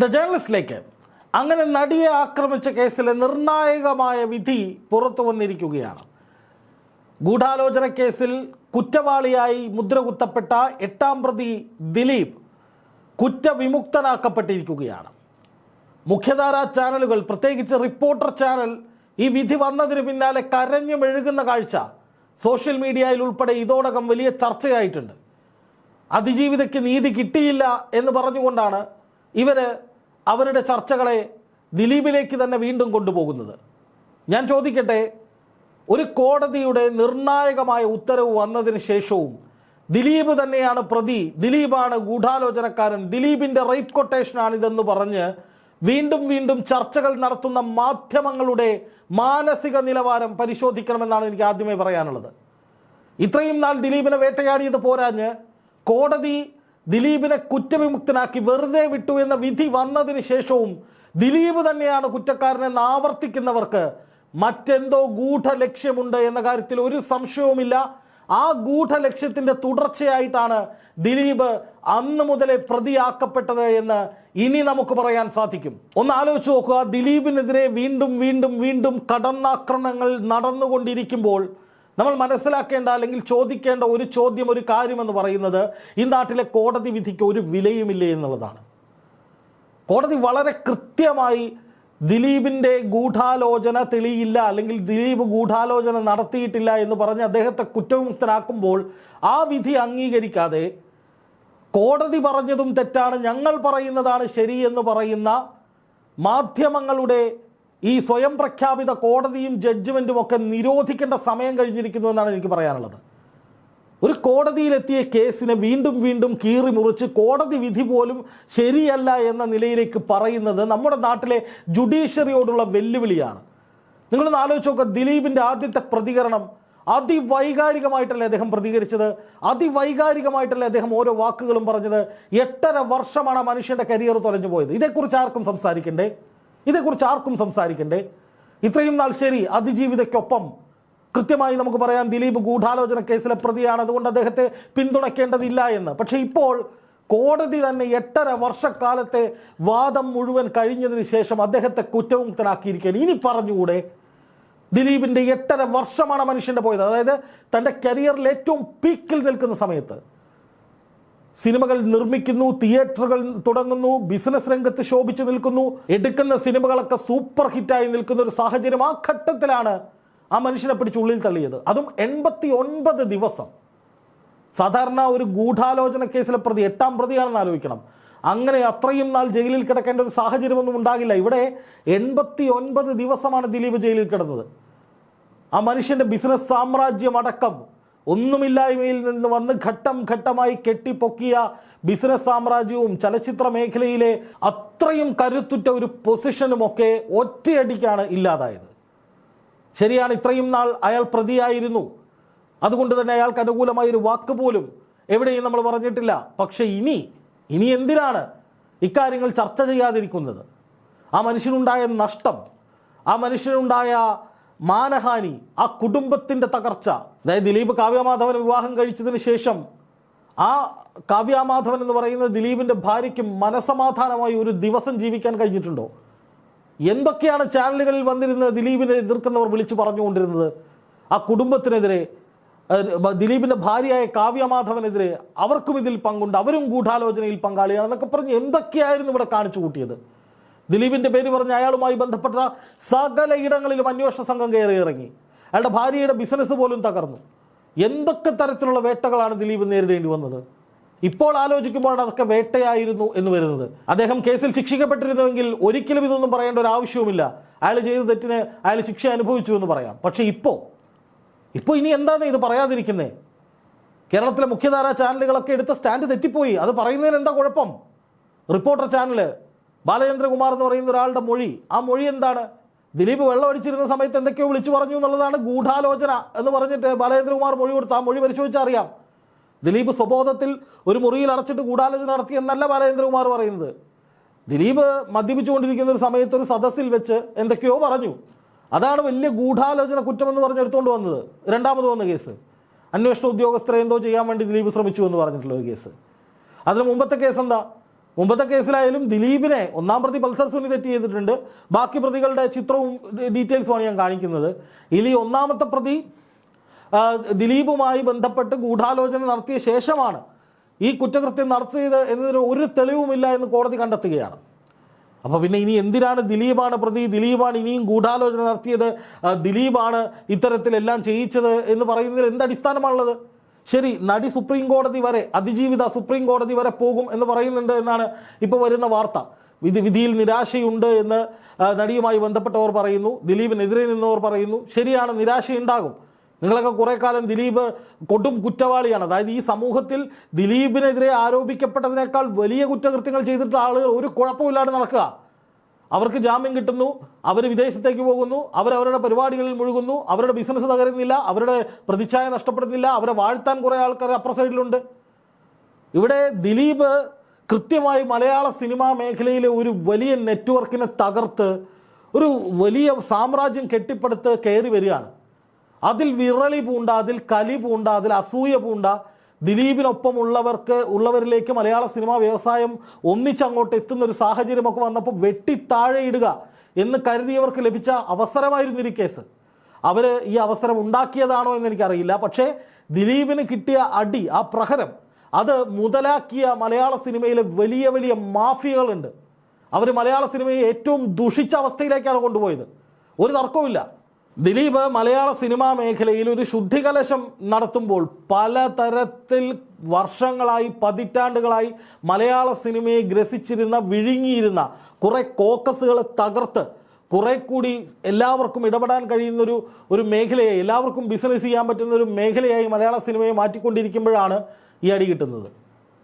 The ജേർണലിസ്റ്റിലേക്ക് അങ്ങനെ നടിയെ ആക്രമിച്ച കേസിലെ നിർണായകമായ വിധി പുറത്തു വന്നിരിക്കുകയാണ്. ഗൂഢാലോചന കേസിൽ കുറ്റവാളിയായി മുദ്രകുത്തപ്പെട്ട എട്ടാം പ്രതി ദിലീപ് കുറ്റവിമുക്തനാക്കപ്പെട്ടിരിക്കുകയാണ്. മുഖ്യധാരാ ചാനലുകൾ പ്രത്യേകിച്ച് റിപ്പോർട്ടർ ചാനൽ ഈ വിധി വന്നതിന് പിന്നാലെ കരഞ്ഞു മെഴുകുന്ന കാഴ്ച സോഷ്യൽ മീഡിയയിൽ ഉൾപ്പെടെ ഇതോടകം വലിയ ചർച്ചയായിട്ടുണ്ട്. അതിജീവിതയ്ക്ക് നീതി കിട്ടിയില്ല എന്ന് പറഞ്ഞുകൊണ്ടാണ് ഇവർ അവരുടെ ചർച്ചകളെ ദിലീപിലേക്ക് തന്നെ വീണ്ടും കൊണ്ടുപോകുന്നത്. ഞാൻ ചോദിക്കട്ടെ ഒരു കോടതിയുടെ നിർണായകമായ ഉത്തരവ് വന്നതിന് ശേഷവും ദിലീപ് തന്നെയാണ് പ്രതി ദിലീപാണ് ഗൂഢാലോചനക്കാരൻ ദിലീപിന്റെ റേപ്പ് കൊട്ടേഷനാണിതെന്ന് പറഞ്ഞ് വീണ്ടും വീണ്ടും ചർച്ചകൾ നടത്തുന്ന മാധ്യമങ്ങളുടെ മാനസിക നിലവാരം പരിശോധിക്കണമെന്നാണ് എനിക്ക് ആദ്യമേ പറയാനുള്ളത്. ഇത്രയും നാൾ ദിലീപിനെ വേട്ടയാടിയത് പോരാഞ്ഞ് കോടതി ദിലീപിനെ കുറ്റവിമുക്തനാക്കി വെറുതെ വിട്ടു എന്ന വിധി വന്നതിന് ശേഷവും ദിലീപ് തന്നെയാണ് കുറ്റക്കാരനെന്ന് ആവർത്തിക്കുന്നവർക്ക് മറ്റെന്തോ ഗൂഢ ലക്ഷ്യമുണ്ട് എന്ന കാര്യത്തിൽ ഒരു സംശയവുമില്ല. ആ ഗൂഢ ലക്ഷ്യത്തിന്റെ തുടർച്ചയായിട്ടാണ് ദിലീപ് അന്ന് മുതലേ പ്രതിയാക്കപ്പെട്ടത് എന്ന് ഇനി നമുക്ക് പറയാൻ സാധിക്കും. ഒന്ന് ആലോചിച്ച് നോക്കുക ദിലീപിനെതിരെ വീണ്ടും വീണ്ടും വീണ്ടും കടന്നാക്രമണങ്ങൾ നടന്നുകൊണ്ടിരിക്കുമ്പോൾ നമ്മൾ മനസ്സിലാക്കേണ്ട അല്ലെങ്കിൽ ചോദിക്കേണ്ട ഒരു ചോദ്യം ഒരു കാര്യമെന്ന് പറയുന്നത് ഈ നാട്ടിലെ കോടതി വിധിക്ക് ഒരു വിലയുമില്ല എന്നുള്ളതാണ്. കോടതി വളരെ കൃത്യമായി ദിലീപിന്റെ ഗൂഢാലോചന തെളിയില്ല അല്ലെങ്കിൽ ദിലീപ് ഗൂഢാലോചന നടത്തിയിട്ടില്ല എന്ന് പറഞ്ഞ് അദ്ദേഹത്തെ കുറ്റവിമുക്തനാക്കുമ്പോൾ ആ വിധി അംഗീകരിക്കാതെ കോടതി പറഞ്ഞതും തെറ്റാണ് ഞങ്ങൾ പറയുന്നതാണ് ശരി എന്ന് പറയുന്ന മാധ്യമങ്ങളുടെ ഈ സ്വയം പ്രഖ്യാപിത കോടതിയും ജഡ്ജ്മെന്റും ഒക്കെ നിരോധിക്കേണ്ട സമയം കഴിഞ്ഞിരിക്കുന്നു എന്നാണ് എനിക്ക് പറയാനുള്ളത്. ഒരു കോടതിയിലെത്തിയ കേസിനെ വീണ്ടും വീണ്ടും കീറി മുറിച്ച് കോടതി വിധി പോലും ശരിയല്ല എന്ന നിലയിലേക്ക് പറയുന്നത് നമ്മുടെ നാട്ടിലെ ജുഡീഷ്യറിയോടുള്ള വെല്ലുവിളിയാണ്. നിങ്ങളൊന്ന് ആലോചിച്ച് നോക്കുക ദിലീപിന്റെ ആദ്യത്തെ പ്രതികരണം അതിവൈകാരികമായിട്ടല്ലേ അദ്ദേഹം പ്രതികരിച്ചത്? അതിവൈകാരികമായിട്ടല്ലേ അദ്ദേഹം ഓരോ വാക്കുകളും പറഞ്ഞത്? എട്ടര വർഷമാണ് മനുഷ്യന്റെ കരിയർ തുലഞ്ഞു പോയത് ഇതേക്കുറിച്ച് ആർക്കും സംസാരിക്കണ്ടേ? ഇതേക്കുറിച്ച് ആർക്കും സംസാരിക്കണ്ടേ? ഇത്രയും നാൾ ശരി അതിജീവിതയ്ക്കൊപ്പം കൃത്യമായി നമുക്ക് പറയാം ദിലീപ് ഗൂഢാലോചന കേസിലെ പ്രതിയാണ്. അതുകൊണ്ട് അദ്ദേഹത്തെ പിന്തുണയ്ക്കേണ്ടതില്ല എന്ന്. പക്ഷേ ഇപ്പോൾ കോടതി തന്നെ എട്ടര വർഷക്കാലത്തെ വാദം മുഴുവൻ കഴിഞ്ഞതിന് ശേഷം അദ്ദേഹത്തെ കുറ്റമുക്തനാക്കിയിരിക്കുകയാണ് ഇനി പറഞ്ഞുകൂടെ? ദിലീപിന്റെ എട്ടര വർഷമാണ് മനുഷ്യന്റെ പോയത്. അതായത് തന്റെ കരിയറിൽ ഏറ്റവും പീക്കിൽ നിൽക്കുന്ന സമയത്ത് സിനിമകൾ നിർമ്മിക്കുന്നു തിയേറ്ററുകൾ തുടങ്ങുന്നു ബിസിനസ് രംഗത്ത് ശോഭിച്ചു നിൽക്കുന്നു. എടുക്കുന്ന സിനിമകളൊക്കെ സൂപ്പർ ഹിറ്റായി നിൽക്കുന്ന ഒരു സാഹചര്യം ആ ഘട്ടത്തിലാണ് ആ മനുഷ്യനെ പിടിച്ച് ഉള്ളിൽ തള്ളിയത്. അതും എൺപത്തി ഒൻപത് ദിവസം. സാധാരണ ഒരു ഗൂഢാലോചന കേസിലെ പ്രതി എട്ടാം പ്രതിയാണെന്ന് ആലോചിക്കണം. അങ്ങനെ അത്രയും നാൾ ജയിലിൽ കിടക്കേണ്ട ഒരു സാഹചര്യമൊന്നും ഉണ്ടാകില്ല. ഇവിടെ എൺപത്തി ഒൻപത് ദിവസമാണ് ദിലീപ് ജയിലിൽ കിടന്നത്. ആ മനുഷ്യന്റെ ബിസിനസ് സാമ്രാജ്യം അടക്കം ഒന്നുമില്ലായ്മയിൽ നിന്ന് വന്ന് ഘട്ടം ഘട്ടമായി കെട്ടിപ്പൊക്കിയ ബിസിനസ് സാമ്രാജ്യവും ചലച്ചിത്ര മേഖലയിലെ അത്രയും കരുത്തുറ്റ ഒരു പൊസിഷനുമൊക്കെ ഒറ്റയടിക്കാണ് ഇല്ലാതായത്. ശരിയാണ് ഇത്രയും നാൾ അയാൾ പ്രതിയായിരുന്നു. അതുകൊണ്ട് തന്നെ അയാൾക്ക് അനുകൂലമായ ഒരു വാക്ക് പോലും എവിടെയും നമ്മൾ പറഞ്ഞിട്ടില്ല. പക്ഷേ ഇനി ഇനി എന്തിനാണ് ഇക്കാര്യങ്ങൾ ചർച്ച ചെയ്യാതിരിക്കുന്നത്? ആ മനുഷ്യനുണ്ടായ നഷ്ടം ആ മനുഷ്യനുണ്ടായ മാനഹാനി ആ കുടുംബത്തിന്റെ തകർച്ച. അതായത് ദിലീപ് കാവ്യമാധവൻ വിവാഹം കഴിച്ചതിന് ശേഷം ആ കാവ്യമാധവൻ എന്ന് പറയുന്ന ദിലീപിന്റെ ഭാര്യയ്ക്ക് മനസമാധാനമായി ഒരു ദിവസം ജീവിക്കാൻ കഴിഞ്ഞിട്ടുണ്ടോ? എന്തൊക്കെയാണ് ചാനലുകളിൽ വന്നിരുന്നത് ദിലീപിനെ എതിർക്കുന്നവർ വിളിച്ചു പറഞ്ഞുകൊണ്ടിരുന്നത്? ആ കുടുംബത്തിനെതിരെ ദിലീപിന്റെ ഭാര്യയായ കാവ്യമാധവനെതിരെ അവർക്കും ഇതിൽ പങ്കുണ്ട് അവരും ഗൂഢാലോചനയിൽ പങ്കാളിയാണെന്നൊക്കെ പറഞ്ഞ് എന്തൊക്കെയായിരുന്നു ഇവിടെ കാണിച്ചു കൂട്ടിയത്? ദിലീപിന്റെ പേര് പറഞ്ഞ് അയാളുമായി ബന്ധപ്പെട്ട സകല ഇടങ്ങളിലും അന്വേഷണ സംഘം കയറി ഇറങ്ങി. അയാളുടെ ഭാര്യയുടെ ബിസിനസ് പോലും തകർന്നു. എന്തൊക്കെ തരത്തിലുള്ള വേട്ടകളാണ് ദിലീപ് നേരിടേണ്ടി വന്നത്? ഇപ്പോൾ ആലോചിക്കുമ്പോഴാണ് അതൊക്കെ വേട്ടയായിരുന്നു എന്ന് വരുന്നത്. അദ്ദേഹം കേസിൽ ശിക്ഷിക്കപ്പെട്ടിരുന്നുവെങ്കിൽ ഒരിക്കലും ഇതൊന്നും പറയേണ്ട ഒരു ആവശ്യവുമില്ല. അയാൾ ചെയ്ത തെറ്റിന് അയാൾ ശിക്ഷ അനുഭവിച്ചു എന്ന് പറയാം. പക്ഷേ ഇപ്പോൾ ഇപ്പോൾ ഇനി എന്താണ് ഇത് പറയാതിരിക്കുന്നത് കേരളത്തിലെ മുഖ്യധാരാ ചാനലുകളൊക്കെ എടുത്ത സ്റ്റാൻഡ് തെറ്റിപ്പോയി. അത് പറയുന്നതിന് എന്താ കുഴപ്പം? റിപ്പോർട്ടർ ചാനൽ ബാലചന്ദ്രകുമാർ എന്ന് പറയുന്ന ഒരാളുടെ മൊഴി. ആ മൊഴി എന്താണ്? ദിലീപ് വെള്ളം അടിച്ചിരുന്ന സമയത്ത് എന്തൊക്കെയോ വിളിച്ചു പറഞ്ഞു എന്നുള്ളതാണ് ഗൂഢാലോചന എന്ന് പറഞ്ഞിട്ട് ബാലചന്ദ്രകുമാർ മൊഴി കൊടുത്ത് ആ മൊഴി പരിശോധിച്ചറിയാം ദിലീപ് സ്വബോധത്തിൽ ഒരു മുറിയിൽ അടച്ചിട്ട് ഗൂഢാലോചന നടത്തി എന്നല്ല ബാലചന്ദ്രകുമാർ പറയുന്നത്. ദിലീപ് മദ്യപിച്ചുകൊണ്ടിരിക്കുന്ന ഒരു സമയത്ത് ഒരു സദസ്സിൽ വെച്ച് എന്തൊക്കെയോ പറഞ്ഞു. അതാണ് വലിയ ഗൂഢാലോചന കുറ്റമെന്ന് പറഞ്ഞ് എടുത്തുകൊണ്ട് വന്നത്. രണ്ടാമത് വന്ന കേസ്. അന്വേഷണ ഉദ്യോഗസ്ഥരെ എന്തോ ചെയ്യാൻ വേണ്ടി ദിലീപ് ശ്രമിച്ചു എന്ന് പറഞ്ഞിട്ടുള്ള ഒരു കേസ്. അതിന് മുമ്പത്തെ കേസ് എന്താ? മുമ്പത്തെ കേസിലായാലും ദിലീപിനെ ഒന്നാം പ്രതി പൾസർ സുനി തെറ്റ് ചെയ്തിട്ടുണ്ട്. ബാക്കി പ്രതികളുടെ ചിത്രവും ഡീറ്റെയിൽസുമാണ് ഞാൻ കാണിക്കുന്നത്. ഇതിൽ ഒന്നാമത്തെ പ്രതി ദിലീപുമായി ബന്ധപ്പെട്ട് ഗൂഢാലോചന നടത്തിയ ശേഷമാണ് ഈ കുറ്റകൃത്യം നടത്തിയത് എന്നതിന് ഒരു തെളിവുമില്ല എന്ന് കോടതി കണ്ടെത്തുകയാണ്. അപ്പോൾ പിന്നെ ഇനി എന്തിനാണ് ദിലീപാണ് പ്രതി ദിലീപാണ് ഇനിയും ഗൂഢാലോചന നടത്തിയത്? ദിലീപാണ് ഇത്തരത്തിലെല്ലാം ചെയ്യിച്ചത് എന്ന് പറയുന്നതിൽ എന്ത് അടിസ്ഥാനമാണുള്ളത്? ശരി നടി സുപ്രീം കോടതി വരെ അതിജീവിത സുപ്രീം കോടതി വരെ പോകും എന്ന് പറയുന്നുണ്ട് എന്നാണ് ഇപ്പോൾ വരുന്ന വാർത്ത. വിധി വിധിയിൽ നിരാശയുണ്ട് എന്ന് നടിയുമായി ബന്ധപ്പെട്ടവർ പറയുന്നു. ദിലീപിനെതിരെ നിന്നവർ പറയുന്നു. ശരിയാണ് നിരാശയുണ്ടാകും. നിങ്ങളൊക്കെ കുറേ കാലം ദിലീപ് കൊടും കുറ്റവാളിയാണ്. അതായത് ഈ സമൂഹത്തിൽ ദിലീപിനെതിരെ ആരോപിക്കപ്പെട്ടതിനേക്കാൾ വലിയ കുറ്റകൃത്യങ്ങൾ ചെയ്തിട്ടുള്ള ആളുകൾ ഒരു കുഴപ്പമില്ലാതെ നടക്കുക. അവർക്ക് ജാമ്യം കിട്ടുന്നു അവർ വിദേശത്തേക്ക് പോകുന്നു അവർ അവരുടെ പരിപാടികളിൽ മുഴുകുന്നു അവരുടെ ബിസിനസ് തകരുന്നില്ല അവരുടെ പ്രതിച്ഛായ നഷ്ടപ്പെടുന്നില്ല അവരെ വാഴ്ത്താൻ കുറേ ആൾക്കാർ അപ്പുറ സൈഡിലുണ്ട്. ഇവിടെ ദിലീപ് കൃത്യമായി മലയാള സിനിമാ മേഖലയിലെ ഒരു വലിയ നെറ്റ്വർക്കിനെ തകർത്ത് ഒരു വലിയ സാമ്രാജ്യം കെട്ടിപ്പടുത്ത് കയറി വരികയാണ്. അതിൽ വിറളി പൂണ്ട അതിൽ കലി പൂണ്ട അതിൽ അസൂയ പൂണ്ട ദിലീപിനൊപ്പം ഉള്ളവർക്ക് ഉള്ളവരിലേക്ക് മലയാള സിനിമാ വ്യവസായം ഒന്നിച്ചങ്ങോട്ട് എത്തുന്ന ഒരു സാഹചര്യമൊക്കെ വന്നപ്പോൾ വെട്ടി താഴെ ഇടുക എന്ന് കരുതിയവർക്ക് ലഭിച്ച അവസരമായിരുന്നു കേസ്? അവർ ഈ അവസരം ഉണ്ടാക്കിയതാണോ എന്ന് എനിക്കറിയില്ല. പക്ഷേ ദിലീപിന് കിട്ടിയ അടി ആ പ്രഹരം അത് മുതലാക്കിയ മലയാള സിനിമയിലെ വലിയ വലിയ മാഫിയകളുണ്ട്. അവർ മലയാള സിനിമയെ ഏറ്റവും ദുഷിച്ച അവസ്ഥയിലേക്കാണ് കൊണ്ടുപോയത്. ഒരു തർക്കവുമില്ല. ദിലീപ് മലയാള സിനിമാ മേഖലയിൽ ഒരു ശുദ്ധികലശം നടത്തുമ്പോൾ പലതരത്തിൽ വർഷങ്ങളായി പതിറ്റാണ്ടുകളായി മലയാള സിനിമയെ ഗ്രസിച്ചിരുന്ന വിഴുങ്ങിയിരുന്ന കുറെ കോക്കസുകളെ തകർത്ത് കുറെ കൂടി എല്ലാവർക്കും ഇടപെടാൻ കഴിയുന്നൊരു ഒരു മേഖലയെ എല്ലാവർക്കും ബിസിനസ് ചെയ്യാൻ പറ്റുന്ന ഒരു മേഖലയായി മലയാള സിനിമയെ മാറ്റിക്കൊണ്ടിരിക്കുമ്പോഴാണ് ഈ അടി കിട്ടുന്നത്.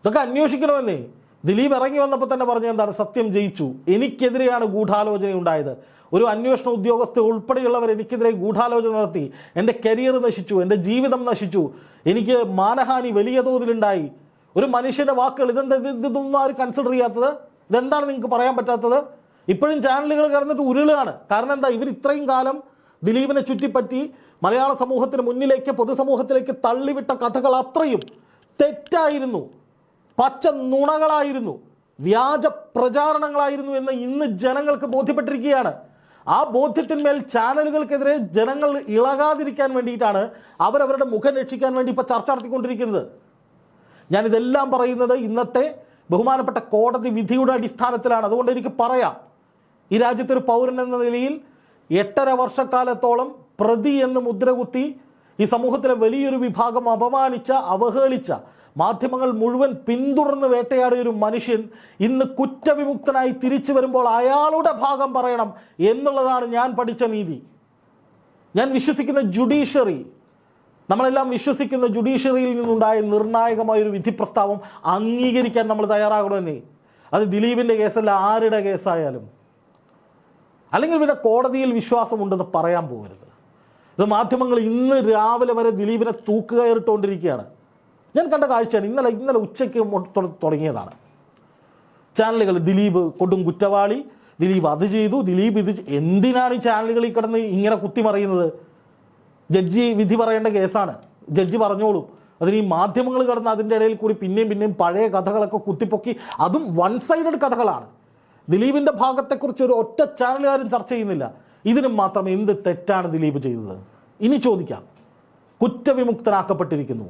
ഇതൊക്കെ അന്വേഷിക്കണമെന്നേ. ദിലീപ് ഇറങ്ങി വന്നപ്പോൾ തന്നെ പറഞ്ഞ എന്താണ്? സത്യം ജയിച്ചു. എനിക്കെതിരെയാണ് ഗൂഢാലോചന ഉണ്ടായത് ഒരു അന്വേഷണ ഉദ്യോഗസ്ഥ ഉൾപ്പെടെയുള്ളവർ എനിക്കെതിരെ ഗൂഢാലോചന നടത്തി. എന്റെ കരിയർ നശിച്ചു എന്റെ ജീവിതം നശിച്ചു. എനിക്ക് മാനഹാനി വലിയ തോതിലുണ്ടായി. ഒരു മനുഷ്യന്റെ വാക്കുകൾ ഇതെന്താ ഇത് ഇതൊന്നും കൺസിഡർ ചെയ്യാത്തത്? ഇതെന്താണ് നിങ്ങൾക്ക് പറയാൻ പറ്റാത്തത്? ഇപ്പോഴും ചാനലുകൾ കിടന്നിട്ട് ഉരുളുകയാണ്. കാരണം എന്താ? ഇവർ ഇത്രയും കാലം ദിലീപിനെ ചുറ്റിപ്പറ്റി മലയാള സമൂഹത്തിന് മുന്നിലേക്ക് പൊതുസമൂഹത്തിലേക്ക് തള്ളിവിട്ട കഥകൾ അത്രയും തെറ്റായിരുന്നു. പച്ച നുണകളായിരുന്നു. വ്യാജ പ്രചാരണങ്ങളായിരുന്നു എന്ന് ഇന്ന് ജനങ്ങൾക്ക് ബോധ്യപ്പെട്ടിരിക്കുകയാണ്. ആ ബോധ്യത്തിന്മേൽ ചാനലുകൾക്കെതിരെ ജനങ്ങൾ ഇളകാതിരിക്കാൻ വേണ്ടിയിട്ടാണ് അവരവരുടെ മുഖം രക്ഷിക്കാൻ വേണ്ടി ഇപ്പോൾ ചർച്ച നടത്തിക്കൊണ്ടിരിക്കുന്നത്. ഞാനിതെല്ലാം പറയുന്നത് ഇന്നത്തെ ബഹുമാനപ്പെട്ട കോടതി വിധിയുടെ അടിസ്ഥാനത്തിലാണ്. അതുകൊണ്ട് എനിക്ക് പറയാം ഈ രാജ്യത്തൊരു പൗരൻ എന്ന നിലയിൽ എട്ടര വർഷക്കാലത്തോളം പ്രതി എന്ന് മുദ്രകുത്തി ഈ സമൂഹത്തിലെ വലിയൊരു വിഭാഗം അപമാനിച്ച അവഹേളിച്ച മാധ്യമങ്ങൾ മുഴുവൻ പിന്തുടർന്ന് വേട്ടയാടിയ ഒരു മനുഷ്യൻ ഇന്ന് കുറ്റവിമുക്തനായി തിരിച്ചു വരുമ്പോൾ അയാളുടെ ഭാഗം പറയണം എന്നുള്ളതാണ് ഞാൻ പഠിച്ച നീതി. ഞാൻ വിശ്വസിക്കുന്ന ജുഡീഷ്യറി നമ്മളെല്ലാം വിശ്വസിക്കുന്ന ജുഡീഷ്യറിയിൽ നിന്നുണ്ടായ നിർണായകമായ ഒരു വിധി പ്രസ്താവം അംഗീകരിക്കാൻ നമ്മൾ തയ്യാറാകണമെന്നേ. അത് ദിലീപിന്റെ കേസല്ല ആരുടെ കേസായാലും. അല്ലെങ്കിൽ പിന്നെ കോടതിയിൽ വിശ്വാസമുണ്ടെന്ന് പറയാൻ പോകരുത്. ഇത് മാധ്യമങ്ങൾ ഇന്ന് രാവിലെ വരെ ദിലീപിനെ തൂക്കുകയറിട്ടുകൊണ്ടിരിക്കുകയാണ് ഞാൻ കണ്ട കാഴ്ചയാണ് ഇന്നലെ ഇന്നലെ ഉച്ചയ്ക്ക് തുടങ്ങിയതാണ്. ചാനലുകൾ ദിലീപ് കൊടും കുറ്റവാളി ദിലീപ് അത് ചെയ്തു ദിലീപ് ഇത് എന്തിനാണ് ഈ ചാനലുകളിൽ കിടന്ന് ഇങ്ങനെ കുത്തിമറിയുന്നത് ജഡ്ജി വിധി പറയേണ്ട കേസാണ്. ജഡ്ജി പറഞ്ഞോളും. അതിന് ഈ മാധ്യമങ്ങൾ കിടന്ന് അതിന്റെ ഇടയിൽ കൂടി പിന്നെയും പിന്നെയും പഴയ കഥകളൊക്കെ കുത്തിപ്പൊക്കി അതും വൺ സൈഡഡ് കഥകളാണ്. ദിലീപിന്റെ ഭാഗത്തെക്കുറിച്ച് ഒരു ഒറ്റ ചാനലുകാരും ചർച്ച ചെയ്യുന്നില്ല. ഇതിനും മാത്രം എന്ത് തെറ്റാണ് ദിലീപ് ചെയ്തത്? ഇനി ചോദിക്കാം. കുറ്റവിമുക്തനാക്കപ്പെട്ടിരിക്കുന്നു.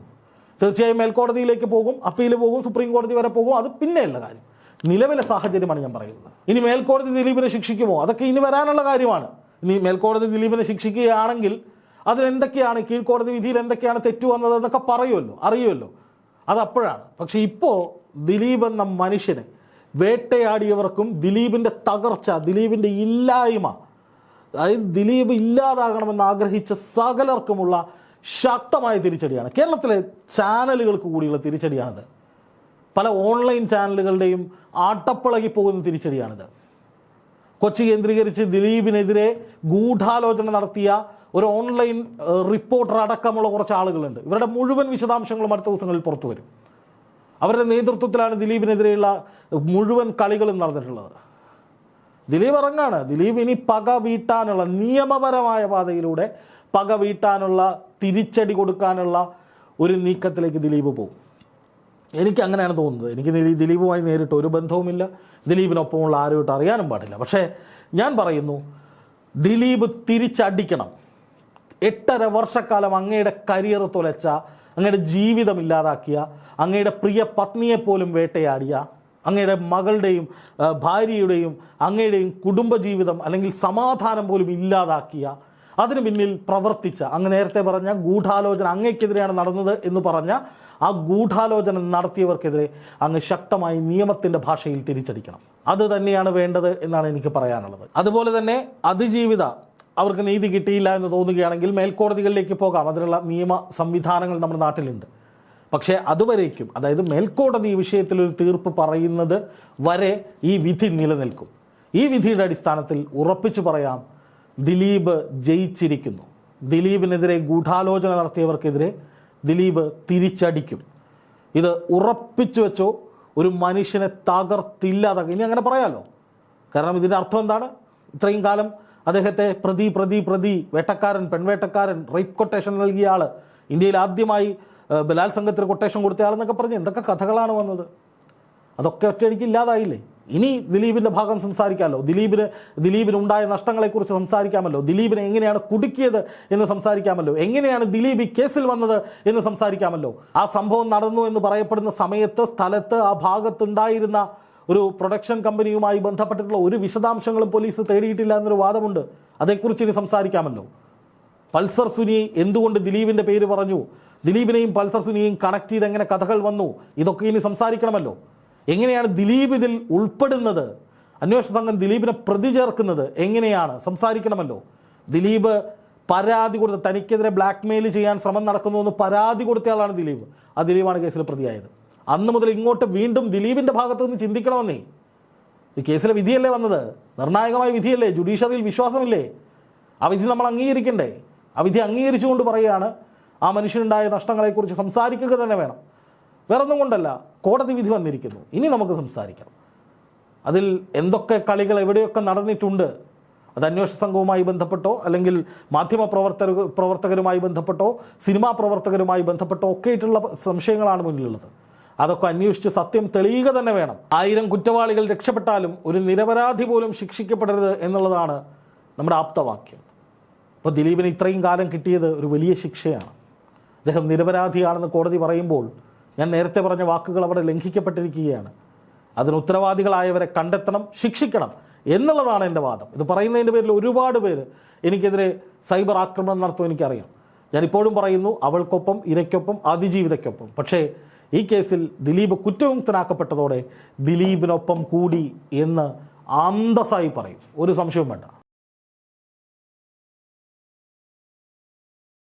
തീർച്ചയായും മേൽക്കോടതിയിലേക്ക് പോകും അപ്പീൽ പോകും സുപ്രീം കോടതി വരെ പോകും. അത് പിന്നെയുള്ള കാര്യം. നിലവിലെ സാഹചര്യമാണ് ഞാൻ പറയുന്നത്. ഇനി മേൽക്കോടതി ദിലീപിനെ ശിക്ഷിക്കുമോ? അതൊക്കെ ഇനി വരാനുള്ള കാര്യമാണ്. ഇനി മേൽക്കോടതി ദിലീപിനെ ശിക്ഷിക്കുകയാണെങ്കിൽ അതിലെന്തൊക്കെയാണ് കീഴ്ക്കോടതി വിധിയിൽ എന്തൊക്കെയാണ് തെറ്റു വന്നത് എന്നൊക്കെ പറയുമല്ലോ അറിയുമല്ലോ. അതപ്പോഴാണ്. പക്ഷേ ഇപ്പോൾ ദിലീപ് എന്ന മനുഷ്യനെ വേട്ടയാടിയവർക്കും ദിലീപിന്റെ തകർച്ച ദിലീപിന്റെ ഇല്ലായ്മ അതായത് ദിലീപ് ഇല്ലാതാകണമെന്ന് ആഗ്രഹിച്ച സകലർക്കുമുള്ള ശക്തമായ തിരിച്ചടിയാണ്. കേരളത്തിലെ ചാനലുകൾക്ക് കൂടിയുള്ള തിരിച്ചടിയാണിത്. പല ഓൺലൈൻ ചാനലുകളുടെയും ആട്ടപ്പിളകി പോകുന്ന തിരിച്ചടിയാണിത്. കൊച്ചി കേന്ദ്രീകരിച്ച് ദിലീപിനെതിരെ ഗൂഢാലോചന നടത്തിയ ഒരു ഓൺലൈൻ റിപ്പോർട്ടർ അടക്കമുള്ള കുറച്ച് ആളുകളുണ്ട്. ഇവരുടെ മുഴുവൻ വിശദാംശങ്ങളും അടുത്ത ദിവസങ്ങളിൽ പുറത്തു വരും. അവരുടെ നേതൃത്വത്തിലാണ് ദിലീപിനെതിരെയുള്ള മുഴുവൻ കളികളും നടന്നിട്ടുള്ളത്. ദിലീപ് ഇറങ്ങാണ് ദിലീപ് ഇനി പക വീട്ടാനുള്ള നിയമപരമായ പാതയിലൂടെ പക വീട്ടാനുള്ള തിരിച്ചടി കൊടുക്കാനുള്ള ഒരു നീക്കത്തിലേക്ക് ദിലീപ് പോകും. എനിക്ക് അങ്ങനെയാണ് തോന്നുന്നത്. എനിക്ക് ദിലീ- ദിലീപുമായി നേരിട്ട് ഒരു ബന്ധവുമില്ല. ദിലീപിനൊപ്പമുള്ള ആരുമായിട്ട് അറിയാനും പാടില്ല. പക്ഷേ ഞാൻ പറയുന്നു ദിലീപ് തിരിച്ചടിക്കണം. എട്ടര വർഷക്കാലം അങ്ങയുടെ കരിയർ തുലച്ച അങ്ങയുടെ ജീവിതം ഇല്ലാതാക്കിയ അങ്ങയുടെ പ്രിയ പത്നിയെ പോലും വേട്ടയാടിയ അങ്ങയുടെ മകളുടെയും ഭാര്യയുടെയും അങ്ങയുടെയും കുടുംബജീവിതം അല്ലെങ്കിൽ സമാധാനം പോലും ഇല്ലാതാക്കിയ അതിന് പിന്നിൽ പ്രവർത്തിച്ച അങ്ങ് നേരത്തെ പറഞ്ഞ ഗൂഢാലോചന അങ്ങേക്കെതിരെയാണ് നടന്നത് എന്ന് പറഞ്ഞ ആ ഗൂഢാലോചന നടത്തിയവർക്കെതിരെ അങ്ങ് ശക്തമായി നിയമത്തിന്റെ ഭാഷയിൽ തിരിച്ചടിക്കണം. അത് തന്നെയാണ് വേണ്ടത് എന്നാണ് എനിക്ക് പറയാനുള്ളത്. അതുപോലെ തന്നെ അതിജീവിത അവർക്ക് നീതി കിട്ടിയില്ല എന്ന് തോന്നുകയാണെങ്കിൽ മേൽക്കോടതികളിലേക്ക് പോകാം. അതിനുള്ള നിയമ സംവിധാനങ്ങൾ നമ്മുടെ നാട്ടിലുണ്ട്. പക്ഷേ അതുവരേക്കും അതായത് മേൽക്കോടതി ഈ വിഷയത്തിൽ ഒരു തീർപ്പ് പറയുന്നത് വരെ ഈ വിധി നിലനിൽക്കും. ഈ വിധിയുടെ അടിസ്ഥാനത്തിൽ ഉറപ്പിച്ചു പറയാം ദിലീപ് ജയിച്ചിരിക്കുന്നു. ദിലീപിനെതിരെ ഗൂഢാലോചന നടത്തിയവർക്കെതിരെ ദിലീപ് തിരിച്ചടിക്കും. ഇത് ഉറപ്പിച്ചു വെച്ചോ ഒരു മനുഷ്യനെ തകർത്തില്ലാതാക്കും ഇനി അങ്ങനെ പറയാമല്ലോ കാരണം ഇതിന്റെ അർത്ഥം എന്താണ്? ഇത്രയും കാലം അദ്ദേഹത്തെ പ്രതി പ്രതി പ്രതി വേട്ടക്കാരൻ പെൺവേട്ടക്കാരൻ റേപ്പ് കൊട്ടേഷൻ നൽകിയ ആൾ ഇന്ത്യയിൽ ആദ്യമായി ബലാത്സംഗത്തിന് കൊട്ടേഷൻ കൊടുത്ത ആളെന്നൊക്കെ പറഞ്ഞ് എന്തൊക്കെ കഥകളാണ് വന്നത്? അതൊക്കെ ഒറ്റയടിക്ക് ഇല്ലാതായില്ലേ? ഇനി ദിലീപിന്റെ ഭാഗം സംസാരിക്കാമല്ലോ. ദിലീപിന് ദിലീപിന് ഉണ്ടായ നഷ്ടങ്ങളെക്കുറിച്ച് സംസാരിക്കാമല്ലോ. ദിലീപിനെ എങ്ങനെയാണ് കുടുക്കിയത് എന്ന് സംസാരിക്കാമല്ലോ. എങ്ങനെയാണ് ദിലീപ് ഈ കേസിൽ വന്നത് എന്ന് സംസാരിക്കാമല്ലോ. ആ സംഭവം നടന്നു എന്ന് പറയപ്പെടുന്ന സമയത്ത് സ്ഥലത്ത് ആ ഭാഗത്തുണ്ടായിരുന്ന ഒരു പ്രൊഡക്ഷൻ കമ്പനിയുമായി ബന്ധപ്പെട്ടിട്ടുള്ള ഒരു വിശദാംശങ്ങളും പോലീസ് തേടിയിട്ടില്ല എന്നൊരു വാദമുണ്ട്. അതേക്കുറിച്ച് ഇനി സംസാരിക്കാമല്ലോ. പൾസർ സുനി എന്തുകൊണ്ട് ദിലീപിന്റെ പേര് പറഞ്ഞു? ദിലീപിനെയും പൾസർ സുനിയെയും കണക്ട് ചെയ്ത് എങ്ങനെ കഥകൾ വന്നു? ഇതൊക്കെ ഇനി സംസാരിക്കണമല്ലോ. എങ്ങനെയാണ് ദിലീപ് ഇതിൽ ഉൾപ്പെടുന്നത്? അന്വേഷണ സംഘം ദിലീപിനെ പ്രതി ചേർക്കുന്നത് എങ്ങനെയാണ്? സംസാരിക്കണമല്ലോ. ദിലീപ് പരാതി കൊടുത്ത് തനിക്കെതിരെ ബ്ലാക്ക്മെയിൽ ചെയ്യാൻ ശ്രമം നടക്കുന്നു എന്ന് പരാതി കൊടുത്തയാളാണ് ദിലീപ്. ആ ദിലീപാണ് കേസിൽ പ്രതിയായത്. അന്ന് മുതൽ ഇങ്ങോട്ട് വീണ്ടും ദിലീപിന്റെ ഭാഗത്ത് നിന്ന് ചിന്തിക്കണമെന്നേ. ഈ കേസിലെ വിധിയല്ലേ വന്നത്? നിർണായകമായ വിധിയല്ലേ? ജുഡീഷ്യറിയിൽ വിശ്വാസമില്ലേ? ആ വിധി നമ്മൾ അംഗീകരിക്കണ്ടേ? ആ വിധി അംഗീകരിച്ചുകൊണ്ട് പറയുകയാണ് ആ മനുഷ്യനുണ്ടായ നഷ്ടങ്ങളെക്കുറിച്ച് സംസാരിക്കുക തന്നെ വേണം. വേറൊന്നും കൊണ്ടല്ല കോടതി വിധി വന്നിരിക്കുന്നു. ഇനി നമുക്ക് സംസാരിക്കാം. അതിൽ എന്തൊക്കെ കളികൾ എവിടെയൊക്കെ നടന്നിട്ടുണ്ട്? അത് അന്വേഷണ സംഘവുമായി ബന്ധപ്പെട്ടോ അല്ലെങ്കിൽ മാധ്യമ പ്രവർത്തക പ്രവർത്തകരുമായി ബന്ധപ്പെട്ടോ സിനിമാ പ്രവർത്തകരുമായി ബന്ധപ്പെട്ടോ ഒക്കെ ആയിട്ടുള്ള സംശയങ്ങളാണ് മുന്നിലുള്ളത്. അതൊക്കെ അന്വേഷിച്ച് സത്യം തെളിയുക തന്നെ വേണം. ആയിരം കുറ്റവാളികൾ രക്ഷപ്പെട്ടാലും ഒരു നിരപരാധി പോലും ശിക്ഷിക്കപ്പെടരുത് എന്നുള്ളതാണ് നമ്മുടെ ആപ്തവാക്യം. ഇപ്പോൾ ദിലീപിന് ഇത്രയും കാലം കിട്ടിയത് ഒരു വലിയ ശിക്ഷയാണ്. അദ്ദേഹം നിരപരാധിയാണെന്ന് കോടതി പറയുമ്പോൾ ഞാൻ നേരത്തെ പറഞ്ഞ വാക്കുകൾ അവിടെ ലംഘിക്കപ്പെട്ടിരിക്കുകയാണ്. അതിന് ഉത്തരവാദികളായവരെ കണ്ടെത്തണം ശിക്ഷിക്കണം എന്നുള്ളതാണ് എന്റെ വാദം. ഇത് പറയുന്നതിന്റെ പേരിൽ ഒരുപാട് പേര് എനിക്കെതിരെ സൈബർ ആക്രമണം നടത്തും എനിക്കറിയാം. ഞാൻ ഇപ്പോഴും പറയുന്നു അവൾക്കൊപ്പം ഇരയ്ക്കൊപ്പം അതിജീവിതയ്ക്കൊപ്പം. പക്ഷേ ഈ കേസിൽ ദിലീപ് കുറ്റവിമുക്തനാക്കപ്പെട്ടതോടെ ദിലീപിനൊപ്പം കൂടി എന്ന് അന്തസ്സായി പറയും. ഒരു സംശയവും വേണ്ട.